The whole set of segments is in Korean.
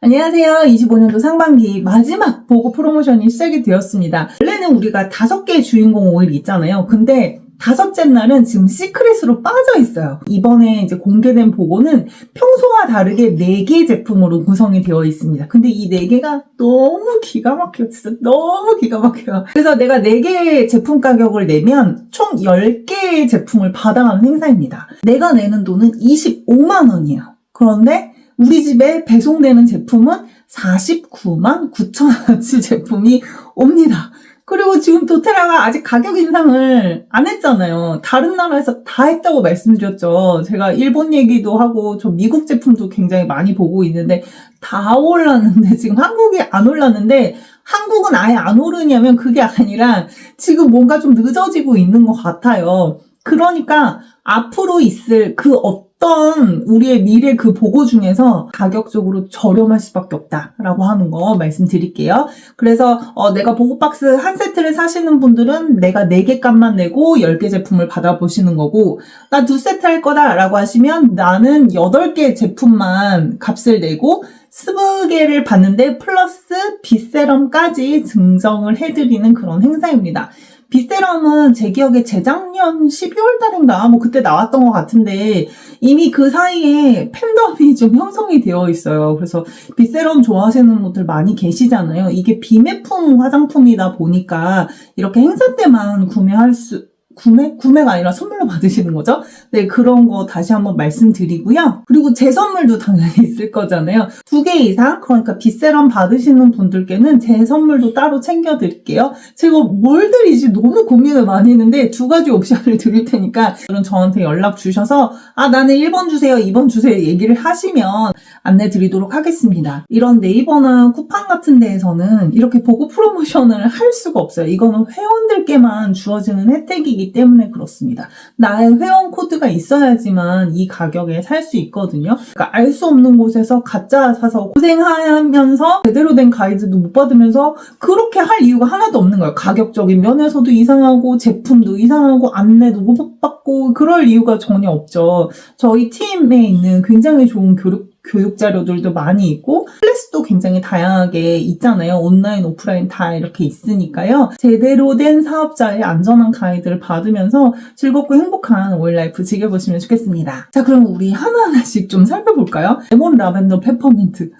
안녕하세요. 25년도 상반기 마지막 보고 프로모션이 시작이 되었습니다. 원래는 우리가 다섯 개의 주인공 오일 있잖아요. 근데 다섯째 날은 지금 시크릿으로 빠져 있어요. 이번에 이제 공개된 보고는 평소와 다르게 네 개 제품으로 구성이 되어 있습니다. 근데 이 네 개가 너무 기가 막혀요. 진짜 너무 기가 막혀요. 그래서 내가 네 개의 제품 가격을 내면 총 10개의 제품을 받아가는 행사입니다. 내가 내는 돈은 25만 원이에요. 그런데 우리 집에 배송되는 제품은 49만 9천 원치 제품이 옵니다. 그리고 지금 도테라가 아직 가격 인상을 안 했잖아요. 다른 나라에서 다 했다고 말씀드렸죠. 제가 일본 얘기도 하고 저 미국 제품도 굉장히 많이 보고 있는데 다 올랐는데 지금 한국이 안 올랐는데 한국은 아예 안 오르냐면 그게 아니라 지금 뭔가 좀 늦어지고 있는 것 같아요. 그러니까 앞으로 있을 그 어떤 우리의 미래 그 보고 중에서 가격적으로 저렴할 수밖에 없다라고 하는 거 말씀드릴게요. 그래서 어, 내가 보고박스 한 세트를 사시는 분들은 내가 4개 값만 내고 10개 제품을 받아보시는 거고 나 두 세트 할 거다라고 하시면 나는 8개 제품만 값을 내고 20개를 받는데 플러스 빗세럼까지 증정을 해드리는 그런 행사입니다. 빗세럼은 제 기억에 재작년 12월 달인가 뭐 그때 나왔던 것 같은데 이미 그 사이에 팬덤이 좀 형성이 되어 있어요. 그래서 빗세럼 좋아하시는 분들 많이 계시잖아요. 이게 비매품 화장품이다 보니까 이렇게 행사 때만 구매할 수 구매? 구매가 아니라 선물로 받으시는 거죠? 네, 그런 거 다시 한번 말씀드리고요. 그리고 제 선물도 당연히 있을 거잖아요. 두 개 이상, 그러니까 빗세럼 받으시는 분들께는 제 선물도 따로 챙겨드릴게요. 제가 뭘 드리지 너무 고민을 많이 했는데 두 가지 옵션을 드릴 테니까 그럼 저한테 연락 주셔서 아, 나는 1번 주세요, 2번 주세요 얘기를 하시면 안내 드리도록 하겠습니다. 이런 네이버나 쿠팡 같은 데에서는 이렇게 보고 프로모션을 할 수가 없어요. 이거는 회원들께만 주어지는 혜택이기 때문에 그렇습니다. 나의 회원 코드가 있어야지만 이 가격에 살 수 있거든요. 그러니까 알 수 없는 곳에서 가짜 사서 고생하면서 제대로 된 가이드도 못 받으면서 그렇게 할 이유가 하나도 없는 거예요. 가격적인 면에서도 이상하고 제품도 이상하고 안내도 못 받고 그럴 이유가 전혀 없죠. 저희 팀에 있는 굉장히 좋은 교육 교육 자료들도 많이 있고 클래스도 굉장히 다양하게 있잖아요. 온라인, 오프라인 다 이렇게 있으니까요. 제대로 된 사업자의 안전한 가이드를 받으면서 즐겁고 행복한 오일라이프 즐겨보시면 좋겠습니다. 자, 그럼 우리 하나하나씩 좀 살펴볼까요? 레몬 라벤더 페퍼민트.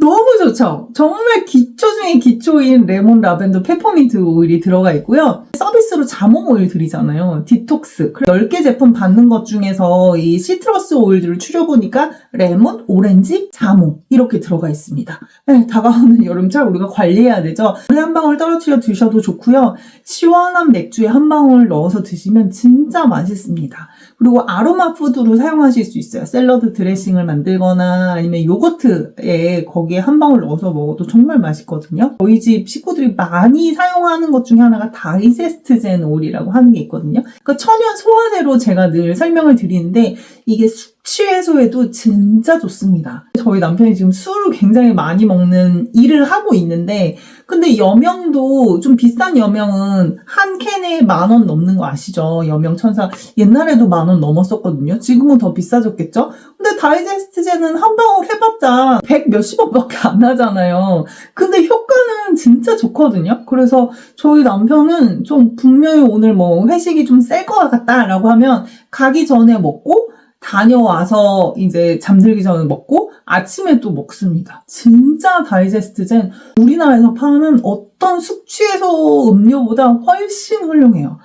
너무 좋죠? 정말 기초 중에 기초인 레몬 라벤더 페퍼민트 오일이 들어가 있고요. 서비스로 자몽 오일 드리잖아요. 디톡스. 10개 제품 받는 것 중에서 이 시트러스 오일들을 추려보니까 레몬, 오렌지, 자몽 이렇게 들어가 있습니다. 네, 다가오는 여름철 우리가 관리해야 되죠. 물에 한 방울 떨어뜨려 드셔도 좋고요. 시원한 맥주에 한 방울 넣어서 드시면 진짜 맛있습니다. 그리고 아로마 푸드로 사용하실 수 있어요. 샐러드 드레싱을 만들거나 아니면 요거트에 거기에 한 방울 넣어서 먹어도 정말 맛있거든요. 저희 집 식구들이 많이 사용하는 것 중에 하나가 다이제스트젠 오일이라고 하는 게 있거든요. 그 천연 소화제로 제가 늘 설명을 드리는데 이게 숙취 해소에도 진짜 좋습니다. 저희 남편이 지금 술을 굉장히 많이 먹는 일을 하고 있는데 근데 여명도 좀 비싼 여명은 한 캔에 만 원 넘는 거 아시죠? 여명 천사 옛날에도 만 원 넘었었거든요. 지금은 더 비싸졌겠죠? 근데 다이제스트제는 한 방울 해봤자 100 몇십 원밖에 안 나잖아요. 근데 효과는 진짜 좋거든요. 그래서 저희 남편은 좀 분명히 오늘 뭐 회식이 좀 셀 것 같다라고 하면 가기 전에 먹고 다녀와서 이제 잠들기 전에 먹고 아침에 또 먹습니다. 진짜 다이제스트젠 우리나라에서 파는 어떤 숙취해소 음료보다 훨씬 훌륭해요.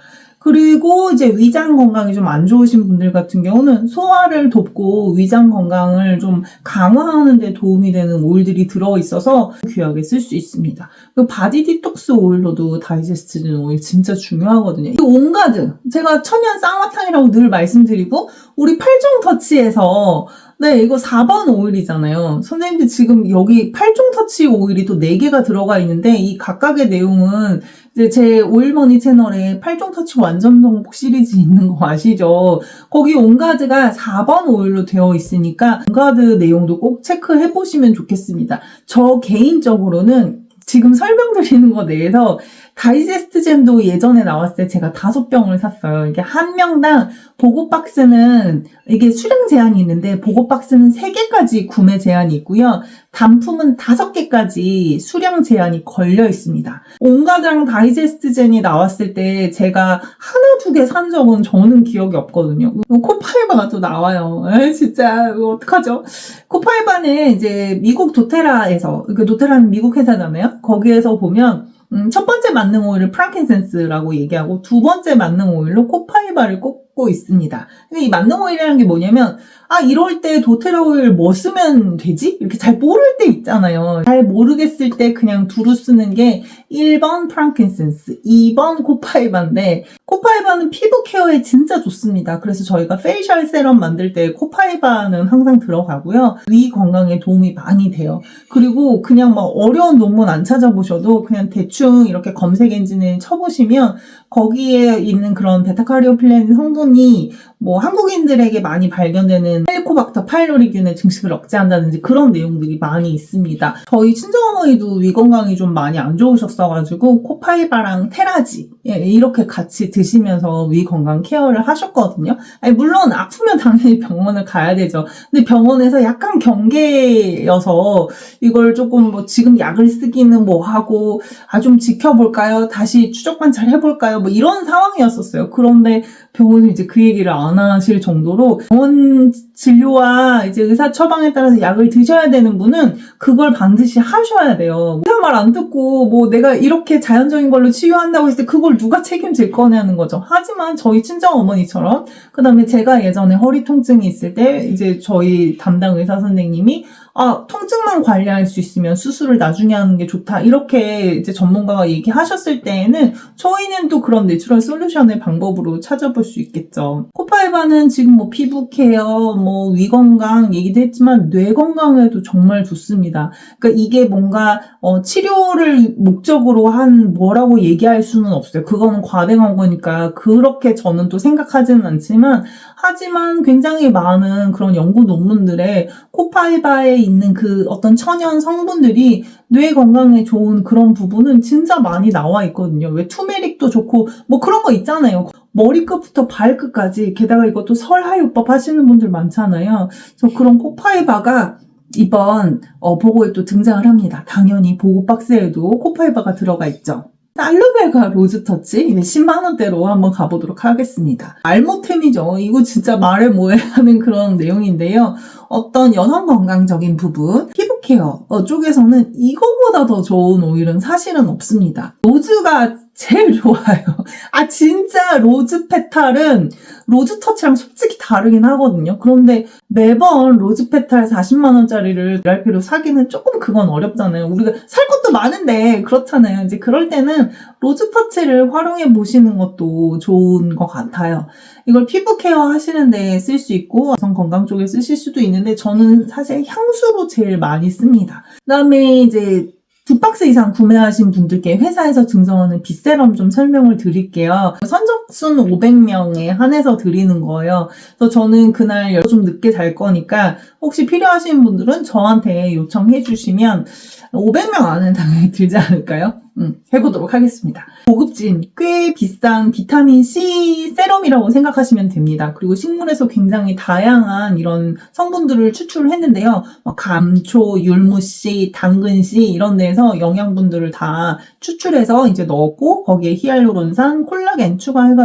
그리고 이제 위장 건강이 좀 안 좋으신 분들 같은 경우는 소화를 돕고 위장 건강을 좀 강화하는 데 도움이 되는 오일들이 들어 있어서 귀하게 쓸 수 있습니다. 그 바디 디톡스 오일로도 다이제스트는 오일 진짜 중요하거든요. 이 온가드 제가 천연 쌍화탕이라고 늘 말씀드리고 우리 팔종 터치에서 네, 이거 4번 오일이잖아요. 선생님들 지금 여기 8종 터치 오일이 또 4개가 들어가 있는데 이 각각의 내용은 이제 제 오일머니 채널에 8종 터치 완전 정복 시리즈 있는 거 아시죠? 거기 온가드가 4번 오일로 되어 있으니까 온가드 내용도 꼭 체크해 보시면 좋겠습니다. 저 개인적으로는 지금 설명드리는 거 내에서 다이제스트 잼도 예전에 나왔을 때 제가 다섯 병을 샀어요. 이게 한 명당 보고 박스는 이게 수량 제한이 있는데 보고 박스는 세 개까지 구매 제한이 있고요. 단품은 다섯 개까지 수량 제한이 걸려 있습니다. 온가장 다이제스트 잼이 나왔을 때 제가 하나 두 개 산 적은 저는 기억이 없거든요. 코파이바가 또 나와요. 에, 진짜 어떡하죠? 코파이바는 이제 미국 도테라에서 그 도테라는 미국 회사잖아요. 거기에서 보면 음, 첫 번째 만능 오일을 프랑킨센스라고 얘기하고 두 번째 만능 오일로 코파이바를 꼽고 있습니다. 근데 이 만능 오일이라는 게 뭐냐면 아 이럴 때 도테라 오일 뭐 쓰면 되지? 이렇게 잘 모를 때 있잖아요. 잘 모르겠을 때 그냥 두루 쓰는 게 1번 프랑킨센스, 2번 코파이바인데 코파이바는 피부 케어에 진짜 좋습니다. 그래서 저희가 페이셜 세럼 만들 때 코파이바는 항상 들어가고요. 위 건강에 도움이 많이 돼요. 그리고 그냥 막 어려운 논문 안 찾아보셔도 그냥 대충 이렇게 검색 엔진에 쳐보시면 거기에 있는 그런 베타카리오필렌 성분이 뭐 한국인들에게 많이 발견되는 헬리코박터 파일로리균의 증식을 억제한다든지 그런 내용들이 많이 있습니다. 저희 친정어머니도 위 건강이 좀 많이 안 좋으셨어가지고 코파이바랑 테라지 예, 이렇게 같이 드시면서 위 건강 케어를 하셨거든요. 아니, 물론 아프면 당연히 병원을 가야 되죠. 근데 병원에서 약간 경계여서 이걸 조금 뭐 지금 약을 쓰기는 뭐 하고 아 좀 지켜볼까요? 다시 추적 관찰 해볼까요? 뭐 이런 상황이었었어요. 그런데 병원은 이제 그 얘기를 안 하실 정도로 병원 진료 와 이제 의사 처방에 따라서 약을 드셔야 되는 분은 그걸 반드시 하셔야 돼요. 의사 말 안 듣고 뭐 내가 이렇게 자연적인 걸로 치유한다고 했을 때 그걸 누가 책임질 거냐는 거죠. 하지만 저희 친정 어머니처럼 그다음에 제가 예전에 허리 통증이 있을 때 이제 저희 담당 의사 선생님이 아, 통증만 관리할 수 있으면 수술을 나중에 하는 게 좋다. 이렇게 이제 전문가가 얘기하셨을 때에는 저희는 또 그런 내추럴 솔루션의 방법으로 찾아볼 수 있겠죠. 코파이바는 지금 뭐 피부 케어, 뭐 위 건강 얘기도 했지만 뇌 건강에도 정말 좋습니다. 그러니까 이게 뭔가 어, 치료를 목적으로 한 뭐라고 얘기할 수는 없어요. 그거는 과대한 거니까 그렇게 저는 또 생각하지는 않지만 하지만 굉장히 많은 그런 연구 논문들에 코파이바에 있는 그 어떤 천연 성분들이 뇌 건강에 좋은 그런 부분은 진짜 많이 나와 있거든요. 왜 투메릭도 좋고 뭐 그런 거 있잖아요. 머리끝부터 발끝까지 게다가 이것도 설하요법 하시는 분들 많잖아요. 그래서 그런 코파이바가 이번 어, 보고에 또 등장을 합니다. 당연히 보고 박스에도 코파이바가 들어가 있죠. 알루베가 로즈터치 10만원대로 한번 가보도록 하겠습니다. 알모템이죠. 이거 진짜 말해 뭐해 하는 그런 내용인데요. 어떤 여성 건강적인 부분, 피부 케어 어, 쪽에서는 이거보다 더 좋은 오일은 사실은 없습니다. 로즈가 제일 좋아요. 아, 진짜 로즈 페탈은 로즈 터치랑 솔직히 다르긴 하거든요. 그런데 매번 로즈 페탈 40만원짜리를 RP로 사기는 조금 그건 어렵잖아요. 우리가 살 것도 많은데 그렇잖아요. 이제 그럴 때는 로즈 터치를 활용해 보시는 것도 좋은 것 같아요. 이걸 피부 케어 하시는데 쓸 수 있고 여성 건강 쪽에 쓰실 수도 있는데 저는 사실 향수로 제일 많이 씁니다. 그 다음에 이제 두 박스 이상 구매하신 분들께 회사에서 증정하는 빗세럼 좀 설명을 드릴게요. 선적 순 500명에 한해서 드리는 거예요. 그래서 저는 그날 좀 늦게 잘 거니까 혹시 필요하신 분들은 저한테 요청해 주시면 500명 안에는 당연히 들지 않을까요? 음, 해보도록 하겠습니다. 고급진, 꽤 비싼 비타민C 세럼이라고 생각하시면 됩니다. 그리고 식물에서 굉장히 다양한 이런 성분들을 추출을 했는데요. 뭐 감초, 율무씨, 당근씨 이런 데에서 영양분들을 다 추출해서 이제 넣었고 거기에 히알루론산, 콜라겐 추가해가지고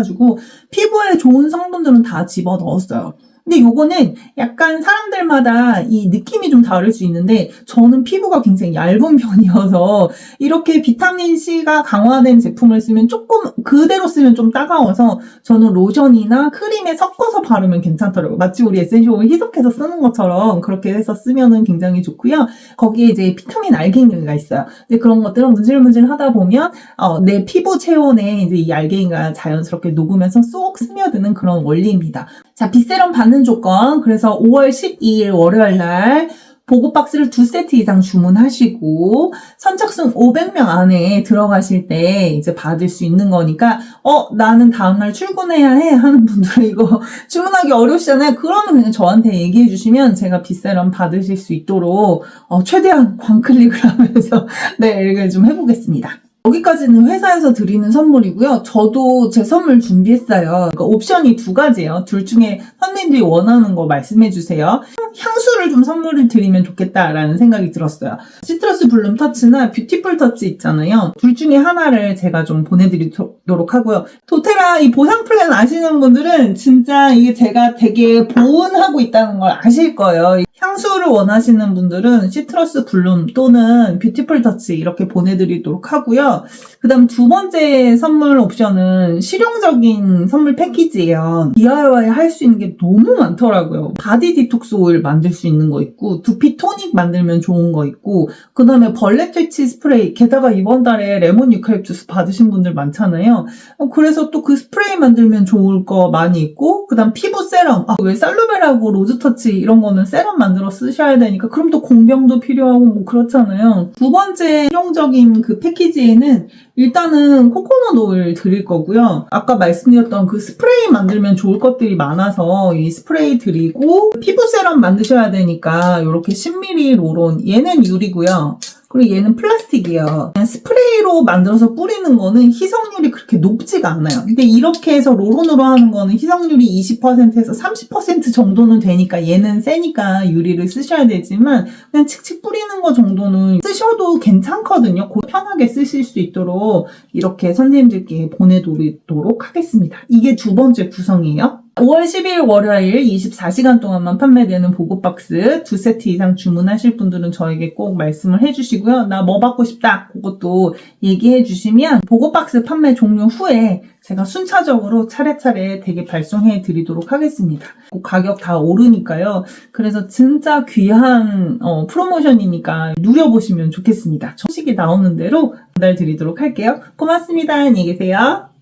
피부에 좋은 성분들은 다 집어 넣었어요. 근데 요거는 약간 사람들마다 이 느낌이 좀 다를 수 있는데 저는 피부가 굉장히 얇은 편이어서 이렇게 비타민C가 강화된 제품을 쓰면 조금 그대로 쓰면 좀 따가워서 저는 로션이나 크림에 섞어서 바르면 괜찮더라고요. 마치 우리 에센셜 희석해서 쓰는 것처럼 그렇게 해서 쓰면은 굉장히 좋고요. 거기에 이제 비타민 알갱이가 있어요. 근데 그런 것들은 문질문질 하다 보면 어, 내 피부 체온에 이제 이 알갱이가 자연스럽게 녹으면서 쏙 스며드는 그런 원리입니다. 자, 빗세럼 받는 조건. 그래서 5월 12일 월요일 날 보고 박스를 두 세트 이상 주문하시고 선착순 500명 안에 들어가실 때 이제 받을 수 있는 거니까 어 나는 다음날 출근해야 해 하는 분들은 이거 주문하기 어려우시잖아요. 그러면 그냥 저한테 얘기해 주시면 제가 빗세럼 받으실 수 있도록 어, 최대한 광클릭을 하면서 네 이렇게 좀 해보겠습니다. 여기까지는 회사에서 드리는 선물이고요. 저도 제 선물 준비했어요. 그러니까 옵션이 두 가지예요. 둘 중에 선생님들이 원하는 거 말씀해 주세요. 향수를 좀 선물을 드리면 좋겠다라는 생각이 들었어요. 시트러스 블룸 터치나 뷰티풀 터치 있잖아요. 둘 중에 하나를 제가 좀 보내드리도록 하고요. 도테라 이 보상 플랜 아시는 분들은 진짜 이게 제가 되게 보온하고 있다는 걸 아실 거예요. 원하시는 분들은 시트러스 블룸 또는 뷰티풀 터치 이렇게 보내드리도록 하고요. 그 다음 두 번째 선물 옵션은 실용적인 선물 패키지예요. DIY 할 수 있는 게 너무 많더라고요. 바디 디톡스 오일 만들 수 있는 거 있고, 두피 토닉 만들면 좋은 거 있고, 그 다음에 벌레 퇴치 스프레이, 게다가 이번 달에 레몬 유칼립투스 받으신 분들 많잖아요. 어, 그래서 또 그 스프레이 만들면 좋을 거 많이 있고, 그 다음 피부 세럼. 아, 왜 살루베라고 로즈터치 이런 거는 세럼 만들어 쓰 셔야 되니까, 그럼 또 공병도 필요하고 뭐 그렇잖아요. 두 번째 실용적인 그 패키지에는 일단은 코코넛 오일 드릴 거고요. 아까 말씀드렸던 그 스프레이 만들면 좋을 것들이 많아서 이 스프레이 드리고 피부 세럼 만드셔야 되니까 이렇게 10ml 로론 얘는 유리고요. 그리고 얘는 플라스틱이에요. 스프레이로 만들어서 뿌리는 거는 희석률이 그렇게 높지가 않아요. 근데 이렇게 해서 로론으로 하는 거는 희석률이 20%에서 30% 정도는 되니까 얘는 세니까 유리를 쓰셔야 되지만 그냥 칙칙 뿌리는 거 정도는 쓰셔도 괜찮거든요. 그 편하게 쓰실 수 있도록 이렇게 선생님들께 보내드리도록 하겠습니다. 이게 두 번째 구성이에요. 5월 10일 월요일 24시간 동안만 판매되는 보고박스 두 세트 이상 주문하실 분들은 저에게 꼭 말씀을 해주시고요. 나 뭐 받고 싶다. 그것도 얘기해 주시면 보고박스 판매 종료 후에 제가 순차적으로 차례차례 되게 발송해 드리도록 하겠습니다. 그 가격 다 오르니까요. 그래서 진짜 귀한 어, 프로모션이니까 누려보시면 좋겠습니다. 소식이 나오는 대로 전달 드리도록 할게요. 고맙습니다. 안녕히 계세요.